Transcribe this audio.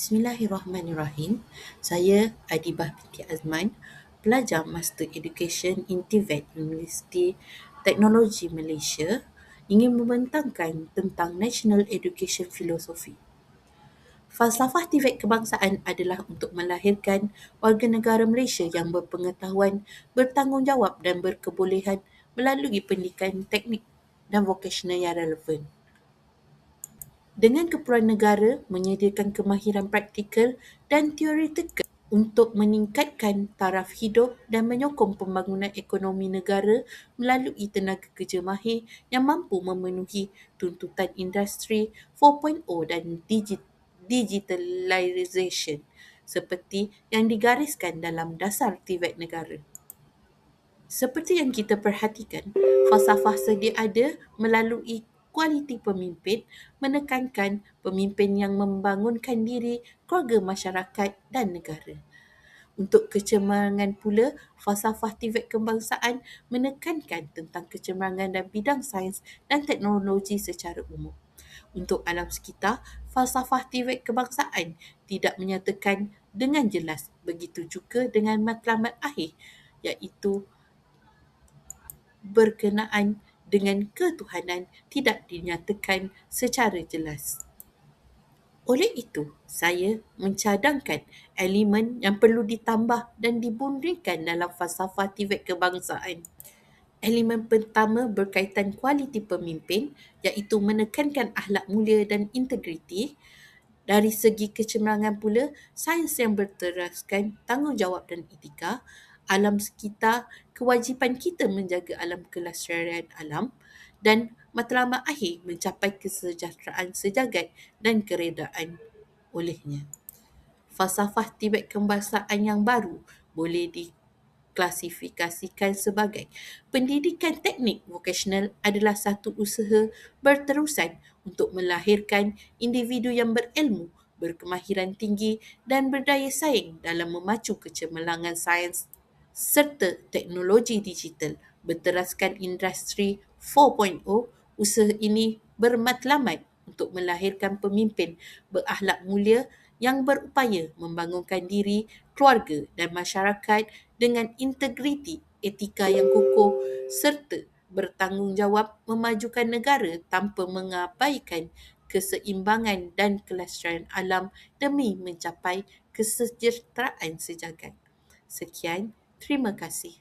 Bismillahirrahmanirrahim. Saya Adibah binti Azman, pelajar Master Education in TVET Universiti Teknologi Malaysia ingin membentangkan tentang National Education Philosophy. Falsafah TVET kebangsaan adalah untuk melahirkan warga negara Malaysia yang berpengetahuan, bertanggungjawab dan berkebolehan melalui pendidikan teknik dan vokasional yang relevan. Dengan keperluan negara menyediakan kemahiran praktikal dan teoretikal untuk meningkatkan taraf hidup dan menyokong pembangunan ekonomi negara melalui tenaga kerja mahir yang mampu memenuhi tuntutan industri 4.0 dan digi- digitalisation seperti yang digariskan dalam dasar TVET negara. Seperti yang kita perhatikan, falsafah sedia ada melalui kualiti pemimpin menekankan pemimpin yang membangunkan diri, keluarga, masyarakat dan negara. Untuk kecemerlangan pula, falsafah TVET kebangsaan menekankan tentang kecemerlangan dalam bidang sains dan teknologi secara umum. Untuk alam sekitar, falsafah TVET kebangsaan tidak menyatakan dengan jelas. Begitu juga dengan matlamat akhir iaitu berkenaan dengan ketuhanan tidak dinyatakan secara jelas. Oleh itu, saya mencadangkan elemen yang perlu ditambah dan dibunrikan dalam falsafah TVET kebangsaan. Elemen pertama berkaitan kualiti pemimpin iaitu menekankan akhlak mulia dan integriti. Dari segi kecemerlangan pula, sains yang berteraskan tanggungjawab dan etika, alam sekitar, kewajipan kita menjaga alam kelestarian alam, dan matlamat akhir mencapai kesejahteraan sejagat dan keredaan olehnya. Falsafah TVET kebangsaan yang baru boleh diklasifikasikan sebagai pendidikan teknik vokasional adalah satu usaha berterusan untuk melahirkan individu yang berilmu, berkemahiran tinggi dan berdaya saing dalam memacu kecemerlangan sains serta teknologi digital berteraskan industri 4.0, usaha ini bermatlamat untuk melahirkan pemimpin berakhlak mulia yang berupaya membangunkan diri, keluarga dan masyarakat dengan integriti etika yang kukuh serta bertanggungjawab memajukan negara tanpa mengabaikan keseimbangan dan kelestarian alam demi mencapai kesejahteraan sejagat. Sekian, terima kasih.